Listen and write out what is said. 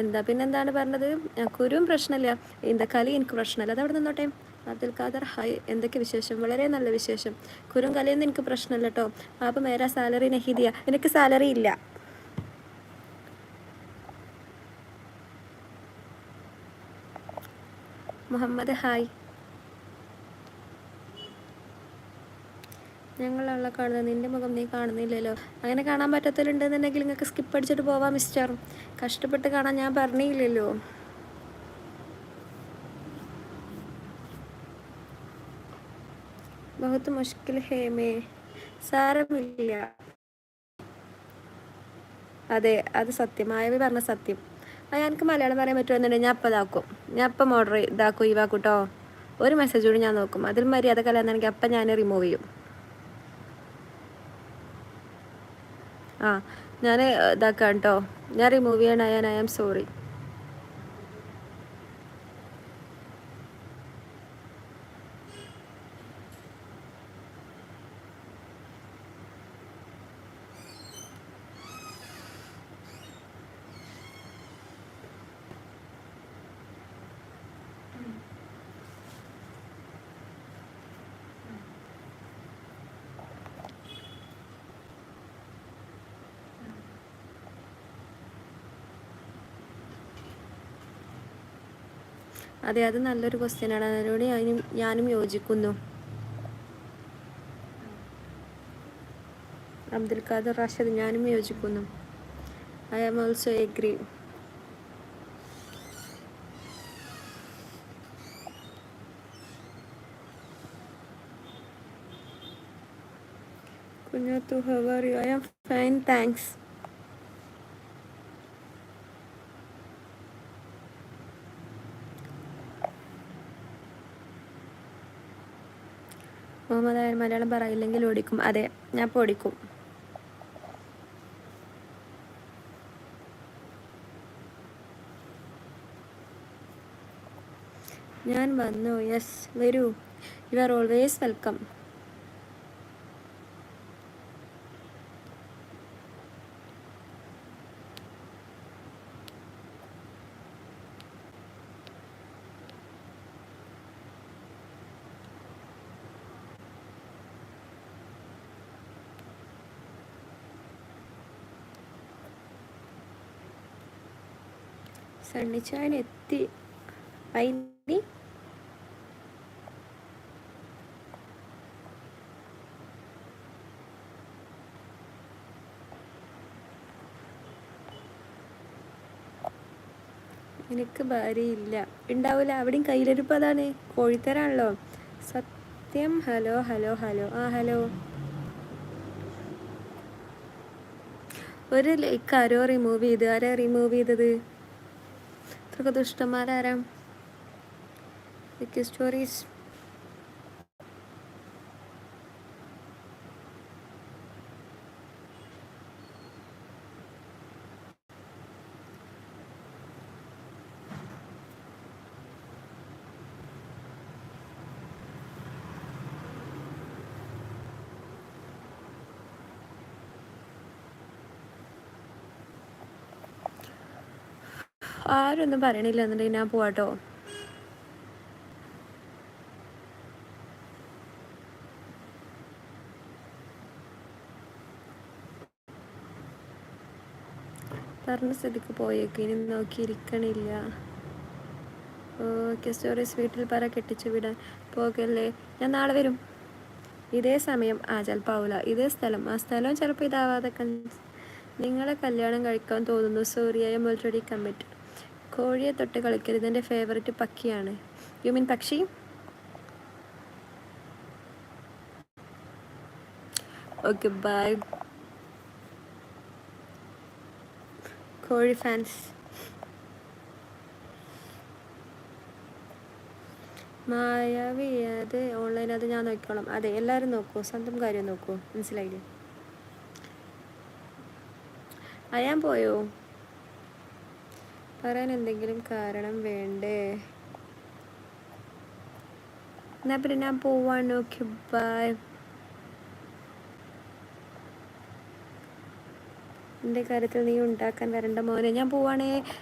എന്താ പിന്നെന്താണ് പറഞ്ഞത്? കുരുവും പ്രശ്നമില്ല. എന്താ കലി എനിക്ക് പ്രശ്നമില്ല. അതവിടെ നിന്നോട്ടെ. അബ്ദുൽ ഖാദർ ഹായ്. എന്തൊക്കെ വിശേഷം? വളരെ നല്ല വിശേഷം. കുരും കലയൊന്നും എനിക്ക് പ്രശ്നമില്ല കേട്ടോ അപ്പം മേരാ സാലറി നഹിദിയ. എനിക്ക് സാലറി ഇല്ല. മുഹമ്മദ് ഹായ്. ഞങ്ങളുള്ള കാണുന്നത്. നിന്റെ മുഖം നീ കാണുന്നില്ലല്ലോ. അങ്ങനെ കാണാൻ പറ്റത്തില്ലുണ്ടെന്നുണ്ടെങ്കിൽ നിങ്ങൾക്ക് സ്കിപ്പ് അടിച്ചിട്ട് പോവാം മിസ്റ്റർ കഷ്ടപ്പെട്ട് കാണാൻ ഞാൻ പറഞ്ഞില്ലല്ലോ. ബഹുത്ത് മുഷ്കിൽ ഹേമേ. സാരമില്ല. അതെ അത് സത്യം. ആയവി പറഞ്ഞ സത്യം. എനിക്ക് മലയാളം പറയാൻ പറ്റുമെന്നുണ്ടെങ്കിൽ ഞാൻ അപ്പം ഇതാക്കും. ഞാൻ അപ്പം ഓർഡർ ഇതാക്കും ഈ വാക്കൂട്ടോ ഒരു മെസ്സേജ് കൂടി ഞാൻ നോക്കും. അതിൽ മര്യാദ കലാന്നാണെങ്കിൽ അപ്പം ഞാൻ റിമൂവ് ചെയ്യും. ആ ഞാൻ ഇതാക്കാം കേട്ടോ ഞാൻ റിമൂവ് ചെയ്യണ ഞാൻ ഐ ആം സോറി അതെ അത് നല്ലൊരു ക്വസ്റ്റ്യനാണ് അതിനോട് ഞാനും ഞാനും യോജിക്കുന്നു. അബ്ദുൽ ഖാദർ റാഷദ് ഞാനും യോജിക്കുന്നു. I am also agree Kunjathu how are you I am fine thanks Muhammad Malayalam പറയില്ലെങ്കിൽ ഓടിക്കും. അതെ ഞാൻ ഇപ്പോൾ ഓടിക്കും. ഞാൻ വന്നു. യെസ് വരൂ. You are always welcome. സണ്ണിച്ചായൻ എത്തി ഐനി എനിക്ക് ഭാര്യയില്ല. ഉണ്ടാവില്ല അവിടെയും കയ്യിലിരിപ്പ് അതാണ്. കോഴിത്തരാണല്ലോ. സത്യം. Hello hello hello. ആ ഹലോ. ഒരു ലൈക്ക് ആരോ റിമൂവ് ചെയ്ത്. ആരാ റിമൂവ് ചെയ്തത്? దురదృష్టమరారా ఇక స్టోరీస్ ആരൊന്നും പറയണില്ല എന്നുണ്ടെങ്കിൽ ഞാൻ പോവാട്ടോ. പറഞ്ഞ സ്ഥിതിക്ക് പോയേക്ക്. ഇനി നോക്കിയിരിക്കണില്ല ഓക്കെ സ്റ്റോറീസ് വീട്ടിൽ പറ കെട്ടിച്ചു വിടാൻ പോകല്ലേ? ഞാൻ നാളെ വരും. ഇതേ സമയം ആ ചിലപ്പോൾ ആവില്ല ഇതേ സ്ഥലം. ആ സ്ഥലം ചിലപ്പോൾ ഇതാവാതെ നിങ്ങളെ കല്യാണം കഴിക്കാൻ തോന്നുന്നു. എം ഓൾറെഡി കമ്മിറ്റ് കോഴിയെ തൊട്ട് കളിക്കരുത്. എന്റെ ഫേവററ്റ് പക്കിയാണ്. യു മീൻ പക്ഷി? ഓക്കെ ബൈ കോഴി ഫാൻസ് മായാവി അത് ഓൺലൈൻ അത് ഞാൻ നോക്കിക്കോളാം. അതെ എല്ലാവരും നോക്കൂ. സ്വന്തം കാര്യം നോക്കൂ. മനസ്സിലായില്ലേ? അയാൻ പോയോ? പറയാൻ എന്തെങ്കിലും കാരണം വേണ്ടേ? എന്നാ പിന്നെ ഞാൻ പോവാണ്. ഓക്കെ ബൈ എന്റെ കാര്യത്തിൽ നീ ഉണ്ടാക്കാൻ വരണ്ട മോനെ. ഞാൻ പോവാണേ.